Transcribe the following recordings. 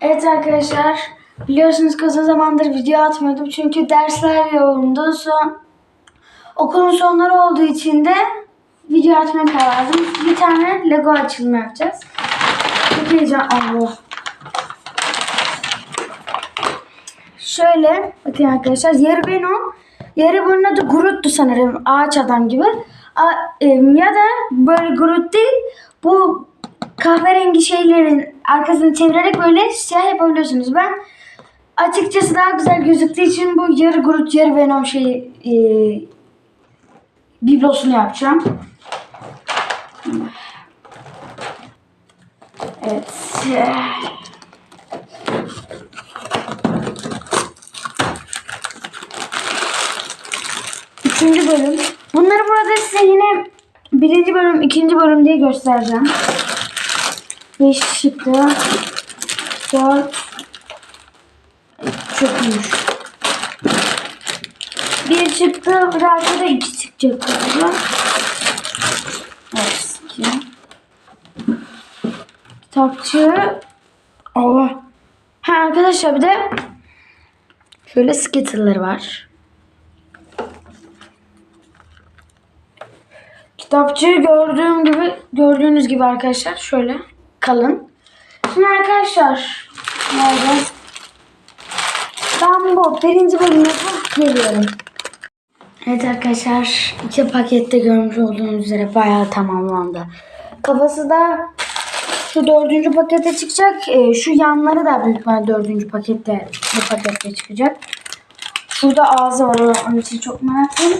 Evet arkadaşlar biliyorsunuz ki zamandır video atmıyordum çünkü dersler yoğundu. Son okulun sonları olduğu için de video atmaya karar. Bir tane Lego açılımı yapacağız. Çok heyecan. Allah. Şöyle bakın arkadaşlar yarı Venom yarı bunun adı Groot'tu sanırım ağaç adam gibi. Ya da böyle Groot değil bu kahverengi şeylerin arkasını çevirerek böyle siyah yapabiliyorsunuz. Ben açıkçası daha güzel gözüktüğü için bu yarı Groot yarı Venom şey e, biblosunu yapacağım. Evet. Üçüncü bölüm. Bunları burada size yine birinci bölüm, ikinci bölüm diye göstereceğim. Beş çıktı. Dört. Çok iyiymiş. Bir çıktı. Birazcık da iki çıkacak galiba. İki. Kitapçı. Allah. Ha arkadaşlar bir de şöyle skitterları var. Kitapçı gördüğüm gibi gördüğünüz gibi arkadaşlar şöyle kalın. Şimdi arkadaşlar nerede? Ben bu birinci bölümü geliyorum. Evet arkadaşlar iki pakette görmüş olduğunuz üzere bayağı tamamlandı. Kafası da şu dördüncü pakete çıkacak. Ee, şu yanları da büyük ihtimalle dördüncü pakette bu pakette çıkacak. Şurada ağzı var onun için çok meraklıyım.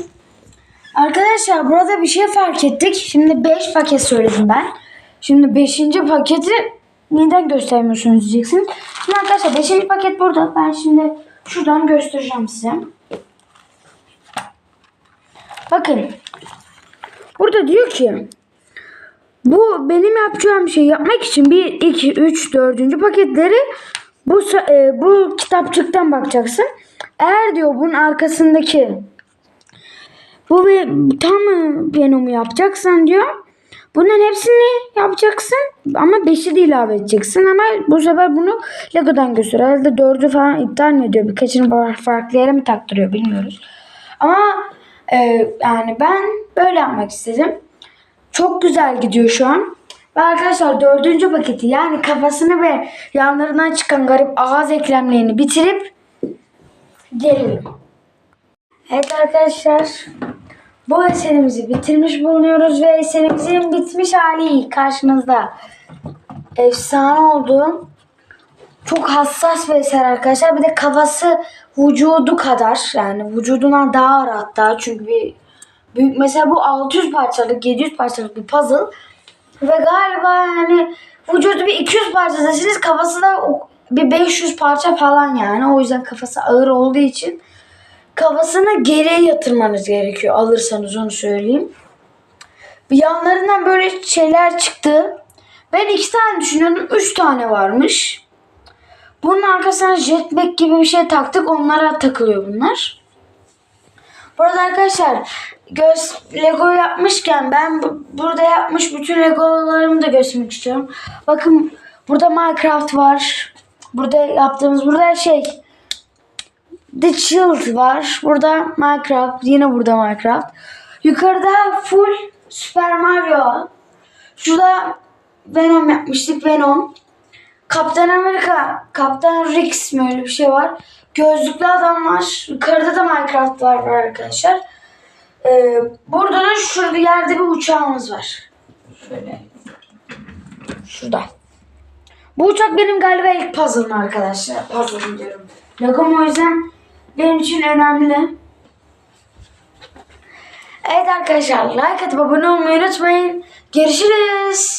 Arkadaşlar burada bir şey fark ettik. Şimdi 5 paket söyledim ben. Şimdi 5. paketi neden göstermiyorsunuz diyeceksiniz. Şimdi arkadaşlar 5. paket burada. Ben şimdi şuradan göstereceğim size. Bakın. Burada diyor ki bu benim yapacağım şey yapmak için 1, 2, 3, 4. paketleri bu, e, bu kitapçıktan bakacaksın. Eğer diyor bunun arkasındaki bu ve tam Venom'u yapacaksan diyor. Bunların hepsini yapacaksın ama 5'i de ilave edeceksin ama bu sefer bunu Lego'dan gösteriyor. Herhalde 4'ü falan iptal mi ediyor? Birkaçını fa- farklı yere mi taktırıyor bilmiyoruz. Ama e, yani ben böyle yapmak istedim. Çok güzel gidiyor şu an. Ve arkadaşlar dördüncü paketi yani kafasını ve yanlarından çıkan garip ağız eklemlerini bitirip geliyorum. Evet arkadaşlar bu eserimizi bitirmiş bulunuyoruz ve eserimizin bitmiş hali karşınızda. Efsane oldu. Çok hassas bir eser arkadaşlar. Bir de kafası vücudu kadar yani vücuduna daha ağır hatta çünkü bir büyük mesela bu 600 parçalık 700 parçalık bir puzzle ve galiba yani vücudu bir 200 parça kafası da bir 500 parça falan yani o yüzden kafası ağır olduğu için kafasını geriye yatırmanız gerekiyor alırsanız onu söyleyeyim. Yanlarından böyle şeyler çıktı. Ben iki tane düşünüyordum. Üç tane varmış. Bunun arkasına jetpack gibi bir şey taktık. Onlara takılıyor bunlar. Burada arkadaşlar göz Lego yapmışken ben bu- burada yapmış bütün Legolarımı da göstermek istiyorum. Bakın burada Minecraft var. Burada yaptığımız burada şey The Shield var. Burada Minecraft. Yine burada Minecraft. Yukarıda full Super Mario. Şurada Venom yapmıştık. Venom. Kaptan Amerika. Kaptan Rex mi öyle bir şey var. Gözlüklü adam var. Yukarıda da Minecraft var, arkadaşlar. Ee, burada da şurada yerde bir uçağımız var. Şöyle. Şurada. Bu uçak benim galiba ilk puzzle'ım arkadaşlar. Puzzle'ım diyorum. Legom o yüzden benim için önemli. Evet arkadaşlar like atıp abone olmayı unutmayın. Görüşürüz.